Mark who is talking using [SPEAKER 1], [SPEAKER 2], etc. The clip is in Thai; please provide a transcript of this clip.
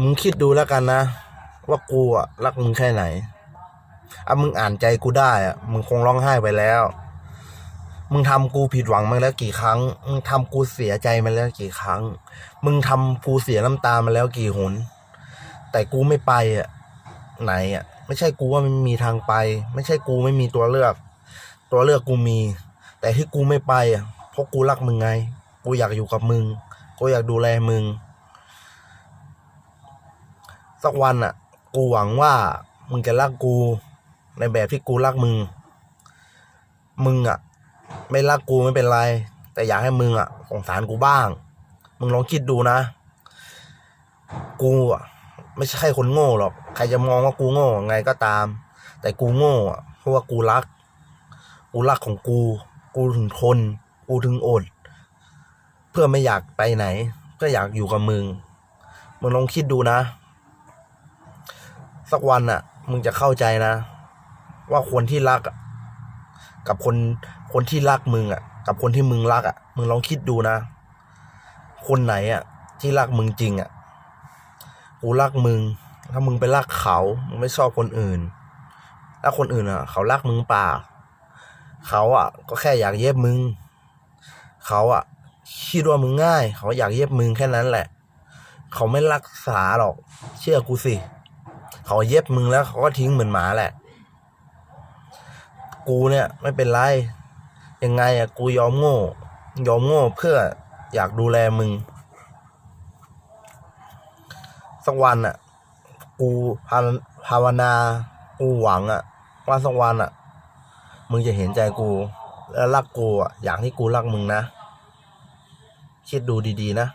[SPEAKER 1] มึงคิดดูแล้วกันนะ ว่ากูอะรักมึงแค่ไหนอะมึงอ่านใจกูได้อะมึงคงร้องไห้ไปแล้ว มึงทำกูผิดหวังมาแล้วกี่ครั้ง มึงทำกูเสียใจมาแล้วกี่ครั้ง มึงทำกูเสียน้ำตามาแล้วกี่หน แต่กูไม่ไปอะไหนอะไม่ใช่กูว่ามันมีทางไป ไม่ใช่กูไม่มีตัวเลือก ตัวเลือกกูมี แต่ที่กูไม่ไปอะเพราะกูรักมึงไง กูอยากอยู่กับมึง กูอยากดูแลมึง สักวันอะ กูหวังว่ามึงจะรักกู ในแบบที่กูรักมึง มึงอะ ไม่รักกูไม่เป็นไร แต่อยากให้มึงอะสงสารกูบ้าง มึงลองคิดดูนะ กูอะ ไม่ใช่คนโง่หรอก ใครจะมองว่ากูโง่ไงก็ตาม แต่กูโง่อะเพราะว่ากูรัก กูรักของกู กูถึงทน กูถึงอด เพื่อไม่อยากไปไหน เพื่ออยากอยู่กับมึง มึงลองคิดดูนะ สักวันอะ มึงจะเข้าใจนะ ว่าคนที่รักกับคนคนที่รักมึงอะ กับคนที่มึงรักอะ มึงลองคิดดูนะ คนไหนอะ ที่รักมึงจริงอะกูรักมึง ถ้ามึงไปรักเขา มึงไม่ชอบคนอื่น แล้วคนอื่นอะ เขารักมึงเปล่า เขาอะ ก็แค่อยากเย็บมึง เขาอะคิดว่ามึงง่าย เขาอยากเย็บมึงแค่นั้นแหละ เขาไม่รักษาหรอก เชื่อกูสิ เขาเย็บมึงแล้วเขาก็ทิ้งเหมือนหมาแหละ กูเนี่ยไม่เป็นไร ยังไงอะกูยอมโง่ ยอมโง่เพื่ออยากดูแลมึง สักวันอะกูภาวนา กูหวังอะว่าสักวันอะมึงจะเห็นใจกู แล้วรักกูอะอย่างที่กูรักมึงนะ คิดดูดีๆนะ